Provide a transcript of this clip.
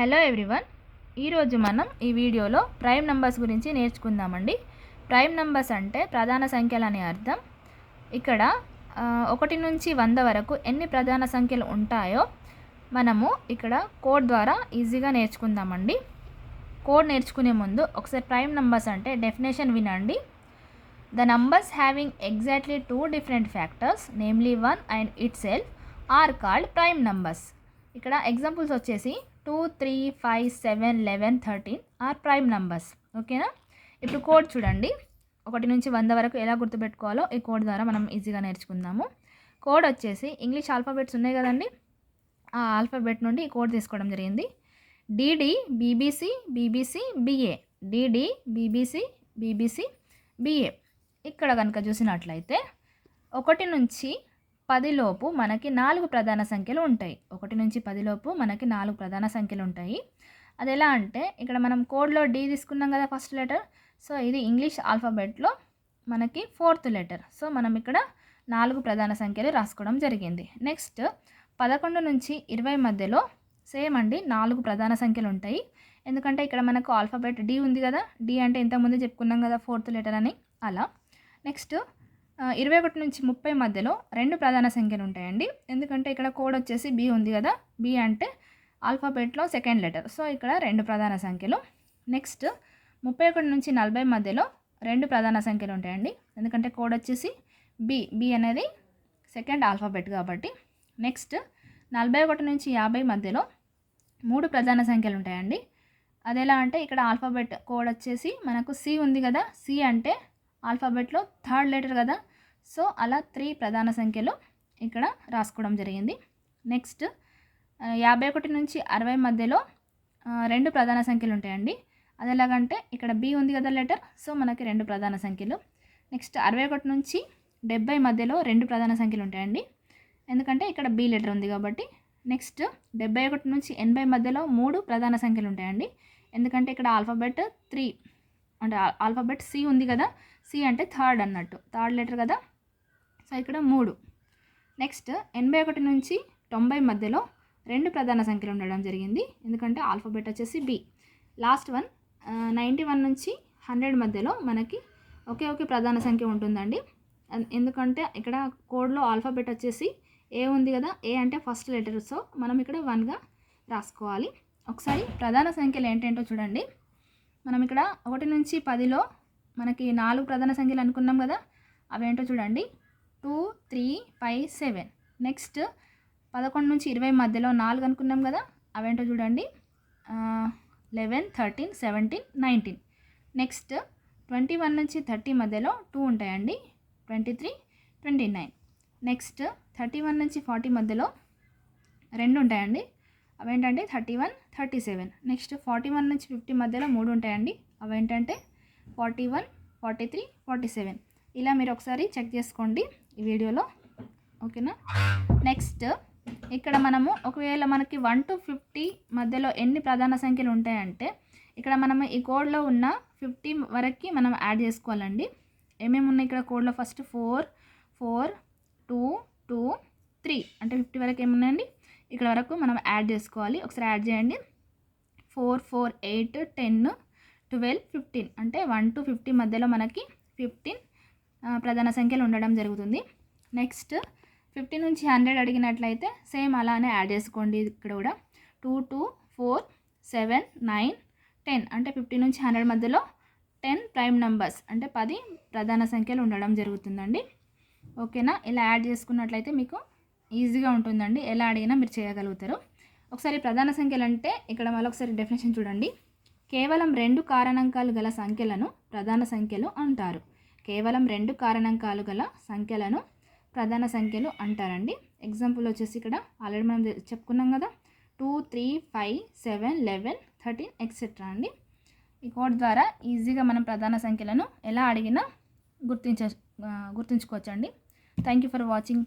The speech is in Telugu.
Hello everyone. ఈరోజు మనం ఈ వీడియోలో ప్రైమ్ నంబర్స్ గురించి నేర్చుకుందామండి. ప్రైమ్ నంబర్స్ అంటే ప్రధాన సంఖ్యలు అనే అర్థం. ఇక్కడ ఒకటి నుంచి వంద వరకు ఎన్ని ప్రధాన సంఖ్యలు ఉంటాయో మనము ఇక్కడ కోడ్ ద్వారా ఈజీగా నేర్చుకుందామండి. కోడ్ నేర్చుకునే ముందు ఒకసారి ప్రైమ్ నంబర్స్ అంటే డెఫినేషన్ వినండి. The numbers having exactly two different factors namely one and itself are called prime numbers ఇక్కడ ఎగ్జాంపుల్స్ వచ్చేసి two three five seven eleven thirteen are prime numbers ఓకేనా ఇప్పుడు కోడ్ చూడండి. ఒకటి నుంచి వంద వరకు ఎలా గుర్తుపెట్టుకోవాలో ఈ కోడ్ ద్వారా మనం ఈజీగా నేర్చుకుందాము. కోడ్ వచ్చేసి ఇంగ్లీష్ ఆల్ఫాబెట్స్ ఉన్నాయి కదండి. ఆ ఆల్ఫాబెట్ నుండి ఈ కోడ్ తీసుకోవడం జరిగింది. DD BBC BBC BA DD BBC BBC BA ఇక్కడ కనుక చూసినట్లయితే ఒకటి నుంచి పదిలోపు మనకి నాలుగు ప్రధాన సంఖ్యలు ఉంటాయి. ఒకటి నుంచి పదిలోపు మనకి నాలుగు ప్రధాన సంఖ్యలు ఉంటాయి. అది ఎలా అంటే ఇక్కడ మనం కోడ్లో డి తీసుకున్నాం కదా ఫస్ట్ లెటర్. సో ఇది ఇంగ్లీష్ ఆల్ఫాబెట్లో మనకి ఫోర్త్ లెటర్. సో మనం ఇక్కడ నాలుగు ప్రధాన సంఖ్యలు రాసుకోవడం జరిగింది. నెక్స్ట్ పదకొండు నుంచి ఇరవై మధ్యలో సేమ్ అండి నాలుగు ప్రధాన సంఖ్యలు ఉంటాయి. ఎందుకంటే ఇక్కడ మనకు ఆల్ఫాబెట్ డి ఉంది కదా. డి అంటే ఇంతకుముందు చెప్పుకున్నాం కదా ఫోర్త్ లెటర్ అని. అలా. నెక్స్ట్ ఇరవై ఒకటి నుంచి ముప్పై మధ్యలో రెండు ప్రధాన సంఖ్యలు ఉంటాయండి. ఎందుకంటే ఇక్కడ కోడ్ వచ్చేసి బి ఉంది కదా. బి అంటే ఆల్ఫాబెట్లో సెకండ్ లెటర్ సో ఇక్కడ రెండు ప్రధాన సంఖ్యలు. నెక్స్ట్ ముప్పై ఒకటి నుంచి నలభై మధ్యలో రెండు ప్రధాన సంఖ్యలు ఉంటాయండి. ఎందుకంటే కోడ్ వచ్చేసి బి బి అనేది సెకండ్ ఆల్ఫాబెట్ కాబట్టి. నెక్స్ట్ నలభై ఒకటి నుంచి యాభై మధ్యలో మూడు ప్రధాన సంఖ్యలు ఉంటాయండి. అది ఎలా అంటే ఇక్కడ ఆల్ఫాబెట్ కోడ్ వచ్చేసి మనకు సి ఉంది కదా. సి అంటే ఆల్ఫాబెట్లో థర్డ్ లెటర్ కదా. సో అలా త్రీ ప్రధాన సంఖ్యలు ఇక్కడ రాసుకోవడం జరిగింది. నెక్స్ట్ యాభై ఒకటి నుంచి అరవై మధ్యలో రెండు ప్రధాన సంఖ్యలు ఉంటాయండి. అది ఎలాగంటే ఇక్కడ బి ఉంది కదా లెటర్ సో మనకి రెండు ప్రధాన సంఖ్యలు. నెక్స్ట్ అరవై ఒకటి నుంచి డెబ్బై మధ్యలో రెండు ప్రధాన సంఖ్యలు ఉంటాయండి. ఎందుకంటే ఇక్కడ బి లెటర్ ఉంది కాబట్టి. నెక్స్ట్ డెబ్బై ఒకటి నుంచి ఎనభై మధ్యలో మూడు ప్రధాన సంఖ్యలు ఉంటాయండి. ఎందుకంటే ఇక్కడ ఆల్ఫాబెట్ త్రీ అంటే ఆల్ఫాబెట్ సి ఉంది కదా. సి అంటే థర్డ్ అన్నట్టు. థర్డ్ లెటర్ కదా. సో ఇక్కడ మూడు. నెక్స్ట్ ఎనభై ఒకటి నుంచి తొంభై మధ్యలో రెండు ప్రధాన సంఖ్యలు ఉండడం జరిగింది. ఎందుకంటే ఆల్ఫాబెట్ వచ్చేసి B last one ninety one నుంచి హండ్రెడ్ మధ్యలో మనకి ఒకే ఒకే ప్రధాన సంఖ్య ఉంటుందండి. ఎందుకంటే ఇక్కడ కోడ్లో ఆల్ఫాబెట్ వచ్చేసి ఏ ఉంది కదా ఏ అంటే ఫస్ట్ లెటర్ సో మనం ఇక్కడ వన్గా రాసుకోవాలి. ఒకసారి ప్రధాన సంఖ్యలు ఏంటంటో చూడండి. మనం ఇక్కడ ఒకటి నుంచి పదిలో మనకి నాలుగు ప్రధాన సంఖ్యలు అనుకున్నాం కదా అవేంటో చూడండి. Two three five seven. Next పదకొండు నుంచి ఇరవై మధ్యలో నాలుగు అనుకున్నాం కదా అవేంటో చూడండి. Eleven thirteen seventeen nineteen. Next twenty one నుంచి థర్టీ మధ్యలో టూ ఉంటాయండి. Twenty three twenty nine. Next thirty one నుంచి ఫార్టీ మధ్యలో రెండు ఉంటాయండి. అవేంటంటే thirty one thirty seven. Next forty one నుంచి ఫిఫ్టీ మధ్యలో మూడు ఉంటాయండి. అవేంటంటే forty one forty three forty seven. ఇలా మీరు ఒకసారి చెక్ చేసుకోండి ఈ వీడియోలో. ఓకేనా? నెక్స్ట్ ఇక్కడ మనము ఒకవేళ మనకి వన్ టు ఫిఫ్టీ మధ్యలో ఎన్ని ప్రధాన సంఖ్యలు ఉంటాయంటే ఇక్కడ మనము ఈ కోడ్లో ఉన్న ఫిఫ్టీ వరకు మనం యాడ్ చేసుకోవాలండి. ఏమేమి ఉన్నాయి ఇక్కడ కోడ్లో first four four two two three అంటే ఫిఫ్టీ వరకు ఏమున్నాయండి ఇక్కడ వరకు మనం యాడ్ చేసుకోవాలి. ఒకసారి యాడ్ చేయండి. Four four eight ten twelve fifteen అంటే వన్ టు ఫిఫ్టీ మధ్యలో మనకి ఫిఫ్టీన్ ప్రధాన సంఖ్యలు ఉండడం జరుగుతుంది. నెక్స్ట్ ఫిఫ్టీ నుంచి హండ్రెడ్ అడిగినట్లయితే సేమ్ అలానే యాడ్ చేసుకోండి ఇక్కడ కూడా. Two two four seven nine ten అంటే ఫిఫ్టీ నుంచి హండ్రెడ్ మధ్యలో టెన్ ప్రైమ్ నంబర్స్ అంటే పది ప్రధాన సంఖ్యలు ఉండడం జరుగుతుందండి. ఓకేనా ఇలా యాడ్ చేసుకున్నట్లయితే మీకు ఈజీగా ఉంటుందండి. ఎలా అడిగినా మీరు చేయగలుగుతారు. ఒకసారి ప్రధాన సంఖ్యలు అంటే ఇక్కడ మళ్ళీ ఒకసారి డెఫినేషన్ చూడండి. కేవలం రెండు కారణాంకాలు గల సంఖ్యలను ప్రధాన సంఖ్యలు అంటారు. కేవలం రెండు కారణాంకాలు గల సంఖ్యలను ప్రధాన సంఖ్యలు అంటారండి. ఎగ్జాంపుల్ వచ్చేసి ఇక్కడ ఆల్రెడీ మనం చెప్పుకున్నాం కదా two three five seven eleven thirteen etcetera అండి. ఈ కోడ్ ద్వారా ఈజీగా మనం ప్రధాన సంఖ్యలను ఎలా అడిగినా గుర్తించ గుర్తుంచుకోవచ్చండి. Thank you for watching